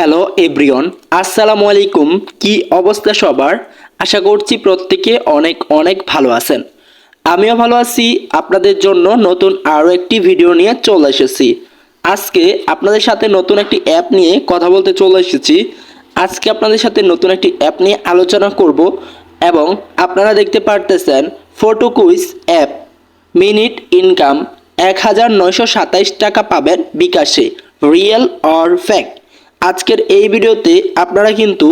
Hello এব্রিয়ন আসসালামু আলাইকুম। কি অবস্থা সবার? আশা করছি প্রত্যেকে অনেক অনেক ভালো আছেন। আমিও ভালো আছি। আপনাদের জন্য নতুন আরও একটি ভিডিও নিয়ে চলে এসেছি। আজকে আপনাদের সাথে নতুন একটি অ্যাপ নিয়ে কথা বলতে চলে এসেছি। আজকে আপনাদের সাথে নতুন একটি অ্যাপ নিয়ে আলোচনা করব এবং আপনারা দেখতে পারতেছেন photo quiz app. Minute income এক হাজার নয়শো সাতাইশ টাকা পাবেন বিকাশে। রিয়েল অর ফ্যাক্ট আজকের এই ভিডিওতে আপনারা কিন্তু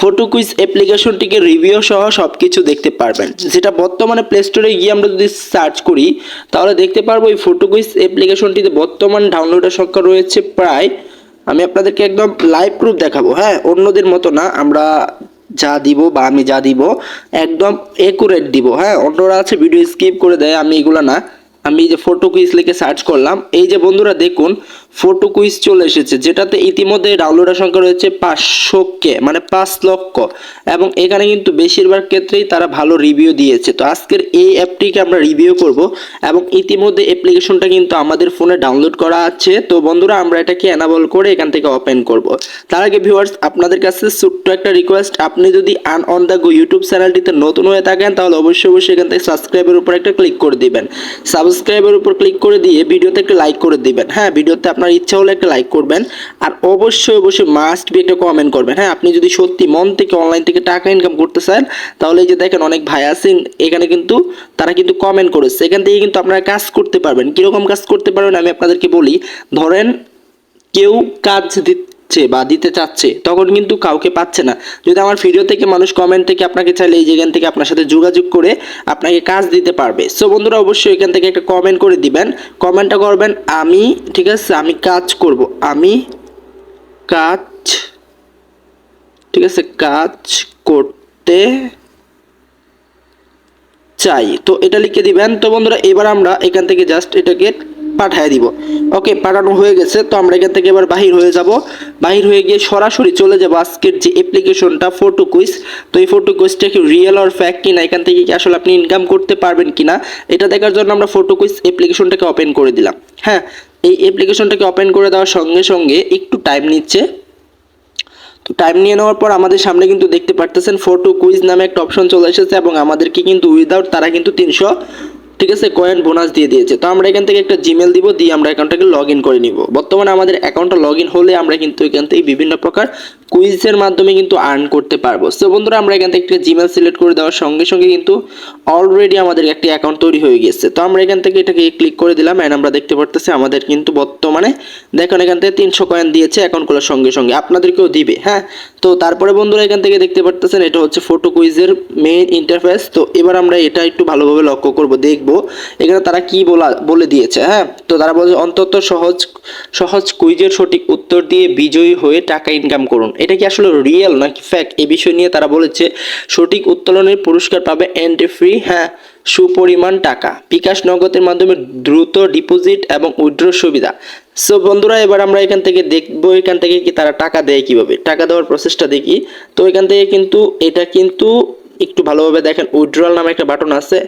ফটো কুইজ অ্যাপ্লিকেশনটিকে রিভিউ সহ সব কিছু দেখতে পারবেন। যেটা বর্তমানে প্লে স্টোরে গিয়ে আমরা যদি সার্চ করি, তাহলে দেখতে পারব এই ফটো কুইজ অ্যাপ্লিকেশনটিতে বর্তমান ডাউনলোডের সংখ্যা রয়েছে প্রায়, আমি আপনাদেরকে একদম লাইভ প্রুফ দেখাবো। হ্যাঁ অন্যদের মতো না, আমরা যা দিব বা আমি যা দিব, একদম একুরেট দিব। হ্যাঁ অন্যরা আছে ভিডিও স্কিপ করে দেয়, আমি এগুলো না। আমি যে ফটো কুইজ লিখে সার্চ করলাম। এই যে বন্ধুরা দেখুন ফটো কুইজ চলে এসেছে, যেটাতে ইতিমধ্যে ডাউনলোডের সংখ্যা রয়েছে পাঁচশো কে মানে পাঁচ লক্ষ। এবং এখানে কিন্তু বেশিরভাগ ক্ষেত্রেই তারা ভালো রিভিউ দিয়েছে। তো আজকের এই অ্যাপটিকে আমরা রিভিউ করব এবং ইতিমধ্যে অ্যাপ্লিকেশনটা কিন্তু আমাদের ফোনে ডাউনলোড করা আছে। তো বন্ধুরা, আমরা এটাকে অ্যানাবল করে এখান থেকে ওপেন করব। তার আগে ভিউয়ার্স আপনাদের কাছে ছোট্ট একটা রিকোয়েস্ট আপনি যদি আন অন দ্য গো ইউটিউব চ্যানেলটিতে নতুন হয়ে থাকেন, তাহলে অবশ্যই অবশ্যই এখান থেকে সাবস্ক্রাইবের উপর একটা ক্লিক করে দিবেন। সাবস্ক্রাইবের উপর ক্লিক করে দিয়ে ভিডিওতে একটা লাইক করে দিবেন। হ্যাঁ ভিডিওতে আপনার ইচ্ছা হলে একটা লাইক করবেন আর অবশ্যই অবশ্যই মাস্ট বি একটা কমেন্ট করবেন। হ্যাঁ আপনি যদি সত্যি মন থেকে অনলাইন থেকে টাকা ইনকাম করতে চান, তাহলে এই যে দেখেন অনেক ভাই আছেন এখানে কিন্তু তারা কিন্তু কমেন্ট করেছে। এখান থেকে কিন্তু আপনারা কাজ করতে পারবেন। কীরকম কাজ করতে পারবেন আমি আপনাদেরকে বলি, ধরেন কেউ কাজ দিচ্ছে বা দিতে চাচ্ছে, তখন কিন্তু কাউকে পাচ্ছে না। যদি আমার ভিডিও থেকে মানুষ কমেন্ট থেকে আপনাকে চাইলে এই যেখান থেকে আপনার সাথে যোগাযোগ করে আপনাকে কাজ দিতে পারবে। সো বন্ধুরা, অবশ্যই এখান থেকে একটা কমেন্ট করে দিবেন। কমেন্টটা করবেন, আমি, ঠিক আছে, আমি কাজ করব। আমি কাজ, ঠিক আছে, কাজ করতে চাই। তো এটা লিখে দিবেন। তো বন্ধুরা, এবার আমরা এখান থেকে জাস্ট এটাকে পাঠিয়ে দিব। ওকে, পাঠানো হয়ে গেছে, তো আমরা এখান থেকে এবার বাহির হয়ে যাব। বাহির হয়ে গিয়ে সরাসরি চলে যাব আজকের যে অ্যাপ্লিকেশনটা ফটো কুইজ তো এই ফটো কুইজটা কি রিয়েল অর ফ্যাক্ট কিনা, এখান থেকে কি আসলে আপনি ইনকাম করতে পারবেন কিনা, এটা দেখার জন্য আমরা ফটো কুইজ অ্যাপ্লিকেশনটাকে ওপেন করে দিলাম। হ্যাঁ এই অ্যাপ্লিকেশনটাকে ওপেন করে দেওয়ার সঙ্গে সঙ্গে একটু টাইম নিচ্ছে। তো টাইম নিয়ে নেওয়ার পর আমাদের সামনে কিন্তু দেখতে পারতেছেন ফটো কুইজ নামে একটা অপশন চলে এসেছে এবং আমাদেরকে কিন্তু উইদাউট তারা কিন্তু তিনশো ঠিক আছে কয়েন বোনাস দিয়ে দিয়েছে। তো আমরা এখান থেকে একটা জিমেল দিব, দিয়ে আমরা অ্যাকাউন্টটাকে লগ ইন করে নিব। বর্তমানে আমাদের অ্যাকাউন্টটা লগ ইন হলে আমরা কিন্তু এখান থেকে বিভিন্ন প্রকার কুইজের মাধ্যমে কিন্তু আর্ন করতে পারব। তো বন্ধুরা, আমরা এখান থেকে একটা জিমেল সিলেক্ট করে দেওয়ার সঙ্গে সঙ্গে কিন্তু অলরেডি আমাদের একটি অ্যাকাউন্ট তৈরি হয়ে গেছে। তো আমরা এখান থেকে এটাকে ক্লিক করে দিলাম অ্যান্ড আমরা দেখতে পারতেছি আমাদের কিন্তু বর্তমানে দেখুন এখান থেকে তিনশো কয়েন দিয়েছে অ্যাকাউন্ট খোলার সঙ্গে সঙ্গে। আপনাদেরকেও দিবে হ্যাঁ? তো তারপরে বন্ধুরা এখান থেকে দেখতে পারতেছেন, এটা হচ্ছে ফটো কুইজের মেইন ইন্টারফেস তো এবার আমরা এটা একটু ভালোভাবে লক্ষ্য করব, দেখব এখানে তারা কি বলা, বলে দিয়েছে হ্যাঁ? তো তারা বলছে, অন্তত সহজ সহজ কুইজের সঠিক উত্তর দিয়ে বিজয়ী হয়ে টাকা ইনকাম করুন। এটা কি আসলে রিয়েল নাকি ফ্যাক্ট এই বিষয় নিয়ে তারা বলেছে, সঠিক উত্তোলনের পুরস্কার পাবে এন্ট্রি ফ্রি হ্যাঁ সুপরিমাণ টাকা। বিকাশ নগদের মাধ্যমে দ্রুত ডিপোজিট এবং উইথড্র সুবিধা। সো বন্ধুরা, এবার আমরা এখান থেকে দেখব, এখান থেকে কি তারা টাকা দেয় কীভাবে? টাকা দেওয়ার প্রসেসটা দেখি। তো এখান থেকে কিন্তু, এটা কিন্তু একটু ভালোভাবে দেখেন উইথড্রল নামে একটা বাটন আছে।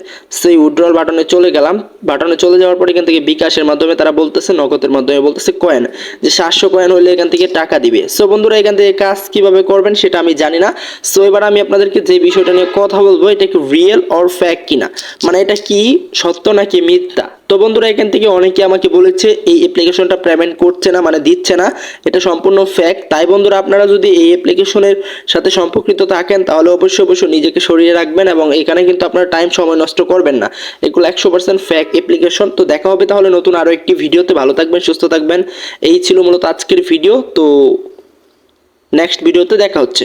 সেই উইথড্রল বাটনে চলে গেলাম। বাটনে চলে যাওয়ার পর এখান থেকে বিকাশের মাধ্যমে তারা বলতেছে, নগদের মাধ্যমে বলতেছে কয়েন যে সাতশো কয়েন হলে এখান থেকে টাকা দিবে। সো বন্ধুরা, এখান থেকে কাজ কীভাবে করবেন সেটা আমি জানি না। সো এবার আমি আপনাদেরকে যে বিষয়টা নিয়ে কথা বলব, এটা কি রিয়েল অর ফ্যাক কিনা? মানে এটা কি সত্য নাকি মিথ্যা? তো বন্ধুরা, এখান থেকে অনেকে আমাকে বলেছে, এই অ্যাপ্লিকেশনটা পেমেন্ট করছে না মানে দিচ্ছে না। এটা সম্পূর্ণ ফ্যাক্ট তাই বন্ধুরা, আপনারা যদি এই অ্যাপ্লিকেশনের সাথে সম্পর্কিত থাকেন, তাহলে অবশ্যই অবশ্যই নিজেকে সরিয়ে রাখবেন এবং এখানে কিন্তু আপনারা টাইম সময় নষ্ট করবেন না। এগুলো একশো পার্সেন্ট ফ্যাক্ট অ্যাপ্লিকেশন তো দেখা হবে তাহলে নতুন আরও একটি ভিডিওতে। ভালো থাকবেন, সুস্থ থাকবেন। এই ছিল মূলত আজকের ভিডিও। তো নেক্সট ভিডিওতে দেখা হচ্ছে।